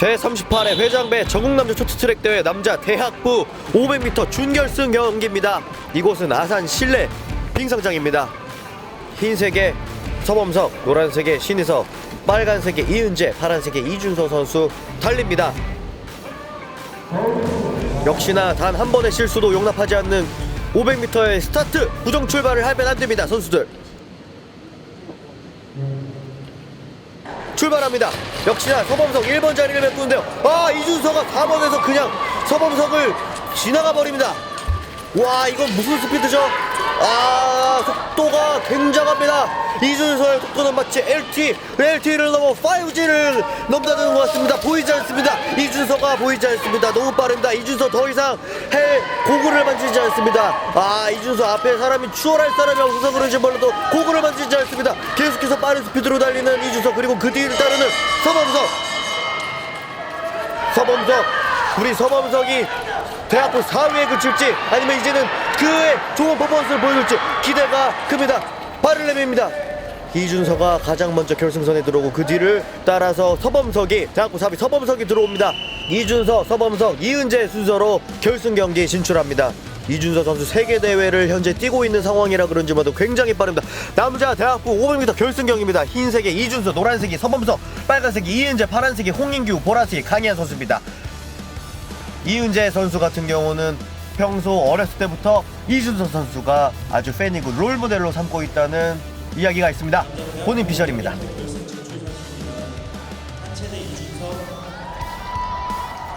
제38회 회장배 전국남자 쇼트트랙 대회 남자 대학부 500m 준결승 경기입니다. 이곳은 아산 실내 빙상장입니다. 흰색의 서범석, 노란색의 신희석, 빨간색의 이은재, 파란색의 이준서 선수 달립니다. 역시나 단 한 번의 실수도 용납하지 않는 500m의 스타트 부정 출발을 하면 안 됩니다. 선수들. 출발합니다. 역시나 서범석 1번 자리를 메꾸는데요. 아 이준서가 4번에서 그냥 서범석을 지나가 버립니다. 와 이건 무슨 스피드죠? 아 속도가 굉장합니다. 이준서의 속도는 마치 LT, LT를 넘어 5G를 넘나드는 것 같습니다. 보이지 않습니다. 이준서가 보이지 않습니다. 너무 빠릅니다. 이준서 더 이상 해 고구를 만지지 않습니다. 아 이준서 앞에 사람이 추월할 사람이 없어서 그런지 몰라도 고구를 만지지 않습니다. 계속해서 빠른 스피드로 달리는 이준서 그리고 그 뒤를 따르는 서범석. 서범석 우리 서범석이 대학부 4위에 그칠지 아니면 이제는 그의 좋은 퍼포먼스를 보여줄지 기대가 큽니다 발을 내밉니다 이준서가 가장 먼저 결승선에 들어오고 그 뒤를 따라서 서범석이 대학부 4위 서범석이 들어옵니다 이준서 서범석 이은재 순서로 결승 경기에 진출합니다 이준서 선수 세계 대회를 현재 뛰고 있는 상황이라 그런지 모두 굉장히 빠릅니다. 남자 대학부 500m 결승 경기입니다. 흰색의 이준서, 노란색이 서범석, 빨간색이 이은재, 파란색이 홍인규, 보라색이 강희한 선수입니다. 이은재 선수 같은 경우는 평소 어렸을 때부터 이준서 선수가 아주 팬이고 롤 모델로 삼고 있다는 이야기가 있습니다. 본인 피셜입니다.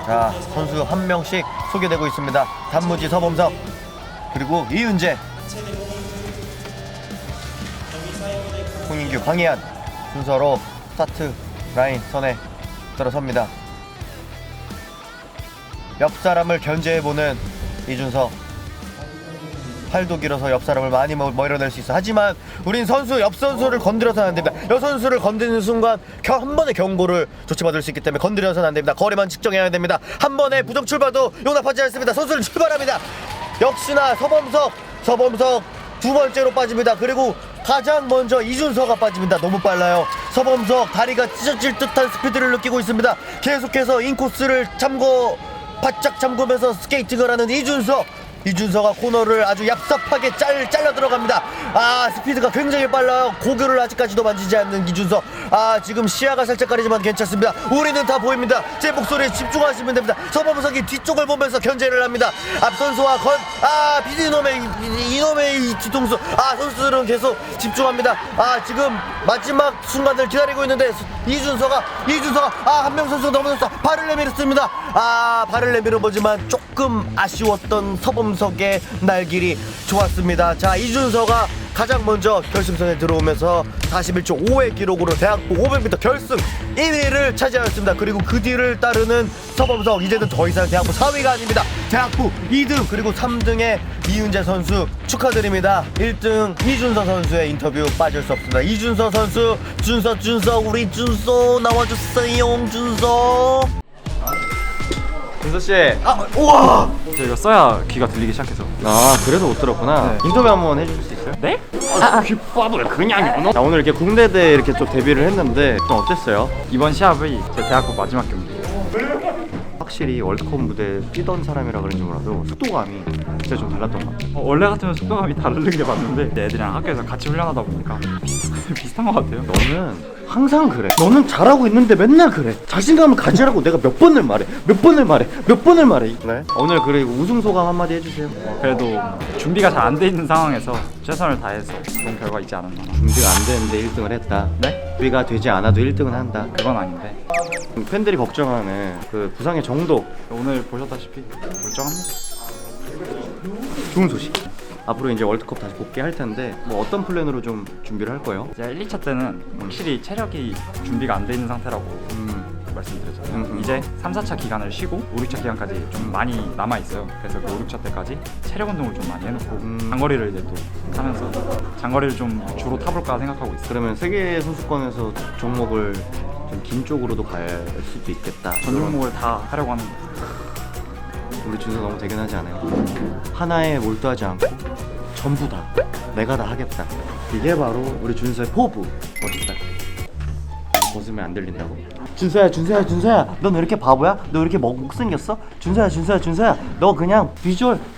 자, 선수 한 명씩 소개되고 있습니다. 단무지 서범석 그리고 이은재 홍인규, 강희안 순서로 스타트 라인 선에 들어섭니다. 옆 사람을 견제해보는 이준석. 팔도 길어서 옆 사람을 많이 뭐- 밀어낼 수 있어. 하지만 우린 선수 옆 선수를 건드려서는 안 됩니다. 옆 선수를 건드리는 순간 겨- 한 번의 경고를 조치받을 수 있기 때문에 건드려서는 안 됩니다. 거리만 측정해야 됩니다. 한 번의 부정 출발도 용납하지 않습니다. 선수를 출발합니다. 역시나 서범석 서범석 두 번째로 빠집니다. 그리고 가장 먼저 이준서가 빠집니다. 너무 빨라요. 서범석 다리가 찢어질 듯한 스피드를 느끼고 있습니다. 계속해서 인코스를 참고 바짝 잠그면서 스케이팅을 하는 이준서 이준서가 코너를 아주 얍삽하게 잘, 잘라 들어갑니다. 아 스피드가 굉장히 빨라요. 고교를 아직까지도 만지지 않는 이준서 아 지금 시야가 살짝 가리지만 괜찮습니다. 우리는 다 보입니다. 제 목소리에 집중하시면 됩니다. 서범석이 뒤쪽을 보면서 견제를 합니다. 앞 선수와 건 아 비디놈의 이- 이놈의 이 뒤통수. 아 선수들은 계속 집중합니다. 아 지금 마지막 순간을 기다리고 있는데 이준서가 이준서가 아 한명 선수가 넘어졌어. 발을 내밀었습니다. 아 발을 내밀어 보지만 조금 아쉬웠던 서범석의 날길이 좋았습니다. 자 이준서가 가장 먼저 결승선에 들어오면서 41초 5의 기록으로 대학부 500m 결승 1위를 차지하였습니다. 그리고 그 뒤를 따르는 서범석 이제는 더 이상 대학부 4위가 아닙니다. 대학부 2등 그리고 3등의 이윤재 선수 축하드립니다. 1등 이준서 선수의 인터뷰 빠질 수 없습니다. 이준서 선수 준서 준서 우리 준서 나와주세요 준서 준서 씨. 아 우와. 저 이거 써야 귀가 들리기 시작해서 아 그래서 못 들었구나. 인터뷰 한번 해주실 수 있어요? 네? 귓밥을 그냥 자 오늘 이렇게 국내대 이렇게 좀 데뷔를 했는데 좀 어땠어요? 이번 시합이 제 대학부 마지막 경기예요 확실히 월드컵 무대 뛰던 사람이라 그런지 몰라도 속도감이 진짜 좀 달랐던 것 같아요. 어, 원래 같으면 속도감이 다른 게 맞는데 애들이랑 학교에서 같이 훈련하다 보니까 비슷- 비슷한 것 같아요. 너는 항상 그래. 너는 잘하고 있는데 맨날 그래. 자신감을 가지라고 내가 몇 번을 말해. 몇 번을 말해. 몇 번을 말해. 네? 오늘 그리고 우승 소감 한마디 해주세요. 그래도 준비가 잘 안 돼 있는 상황에서 최선을 다해서 좋은 결과 있지 않았나. 준비가 안 되는데 1등을 했다. 네? 준비가 되지 않아도 1등은 한다. 그건 아닌데. 팬들이 걱정하는 그 부상의 정도. 오늘 보셨다시피 멀쩡합니다 좋은 소식 앞으로 이제 월드컵 다시 복귀할 텐데 뭐 어떤 플랜으로 좀 준비를 할 거예요? 이제 1, 2차 때는 확실히 체력이 준비가 안 돼 있는 상태라고 음, 말씀드렸잖아요 음, 음. 이제 3, 4차 기간을 쉬고 5, 6차 기간까지 좀 많이 남아 있어요 그래서 그 5, 6차 때까지 체력 운동을 좀 많이 해놓고 음. 장거리를 이제 또 타면서 장거리를 좀 주로 타볼까 생각하고 있어요 그러면 세계 선수권에서 종목을 좀 긴 쪽으로도 갈 수도 있겠다. 전 종목을 다 하려고 하는 거예요 우리 준서 너무 대견하지 않아요? 하나에 몰두하지 않고 전부 다 내가 다 하겠다. 이게 바로 우리 준서의 포부. 멋있다. 벗으면 안 들린다고. 준서야, 준서야, 준서야. 넌 왜 이렇게 바보야? 너 왜 이렇게 목, 못생겼어? 준서야, 준서야, 준서야. 너 그냥 비주얼.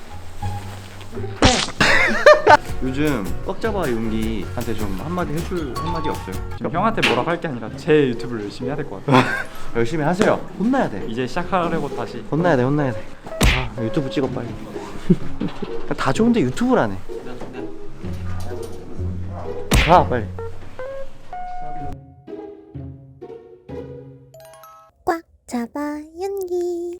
요즘 꽉잡아 용기한테 좀 한마디 해줄 한마디 없어요? 지금 형한테 뭐라고 할 게 아니라 제 유튜브를 열심히 해야 될 것 같아요. 열심히 하세요. 혼나야 돼. 이제 시작하려고 다시 혼나야 돼, 혼나야 돼. 아, 유튜브 찍어 빨리. 다 좋은데 유튜브를 안 해. 가 빨리. 꽉 잡아 연기